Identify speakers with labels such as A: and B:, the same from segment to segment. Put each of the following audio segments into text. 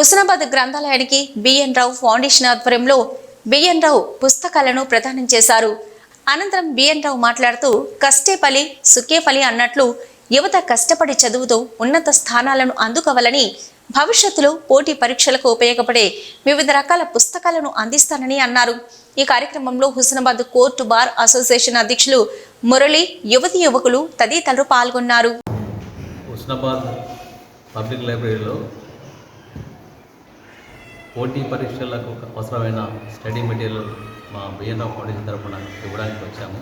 A: హుస్నాబాద్ గ్రంథాలయానికి B N Rao foundation ఆధ్వర్యంలో B N Rao పుస్తకాలను ప్రదానం చేశారు. అనంతరం బిఎన్ రావు మాట్లాడుతూ కష్టేపలి ఫలి అన్నట్లు యువత కష్టపడి చదువుతూ ఉన్నత స్థానాలను అందుకోవాలని భవిష్యత్తులో పోటీ పరీక్షలకు ఉపయోగపడే వివిధ రకాల పుస్తకాలను అందిస్తానని అన్నారు. ఈ కార్యక్రమంలో హుస్నాబాద్ కోర్టు బార్ అసోసియేషన్ అధ్యక్షులు మురళి యువతి యువకులు తదితరులు పాల్గొన్నారు.
B: హుస్నాబాద్ పబ్లిక్ లైబ్రరీలో పోటీ పరీక్షలకు అవసరమైన స్టడీ మెటీరియల్ మా బిఎన్ఆర్ ఫౌండేషన్ తరఫున ఇవ్వడానికి వచ్చాము.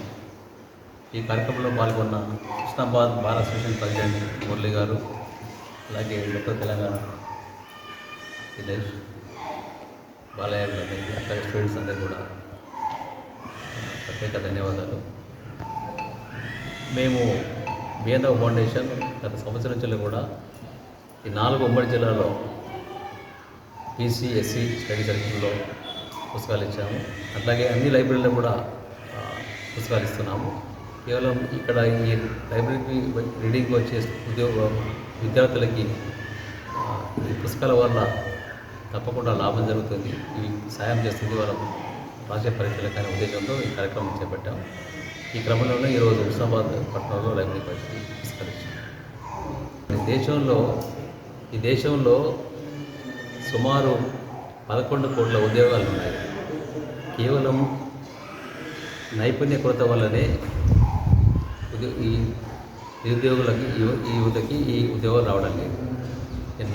B: ఈ కార్యక్రమంలో పాల్గొన్న Krishnabad bar association president Murali garu అలాగే ఉత్తర తెలంగాణ దినేష్ బాలయ్య గారి అట్లాగే స్టూడెంట్స్ అందరూ కూడా ప్రత్యేక ధన్యవాదాలు. మేము బిఎన్ఆర్ ఫౌండేషన్ గత సంవత్సరం నుంచి కూడా ఈ నాలుగు ఉమ్మడి జిల్లాలో బీసీ ఎస్సీ స్టడీ సర్కిల్లో పుస్తకాలు ఇచ్చాము. అట్లాగే అన్ని లైబ్రరీలో కూడా పుస్తకాలు ఇస్తున్నాము. కేవలం ఇక్కడ ఈ లైబ్రరీకి రీడింగ్ వచ్చే ఉద్యోగ విద్యార్థులకి ఈ పుస్తకాల వల్ల తప్పకుండా లాభం జరుగుతుంది. ఇవి సాయం చేస్తుంది వాళ్ళ రాష్ట్రీయ పరీక్షలకు అనే ఉద్దేశంతో ఈ కార్యక్రమం చేపట్టాము. ఈ క్రమంలోనే ఈరోజు హుస్నాబాద్ పట్టణంలో లైబ్రరీ పరిస్థితి పుస్తకాలు ఈ దేశంలో ఈ దేశంలో సుమారు పదకొండు కోట్ల ఉద్యోగాలు ఉన్నాయి కేవలం నైపుణ్య కొరత వల్లనే ఈ నిరుద్యోగులకి ఈ యువతకి ఈ ఉద్యోగాలు రావడం లేదు.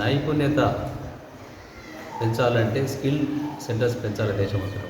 B: నైపుణ్యత పెంచాలంటే స్కిల్ సెంటర్స్ పెంచాలి దేశం అంతా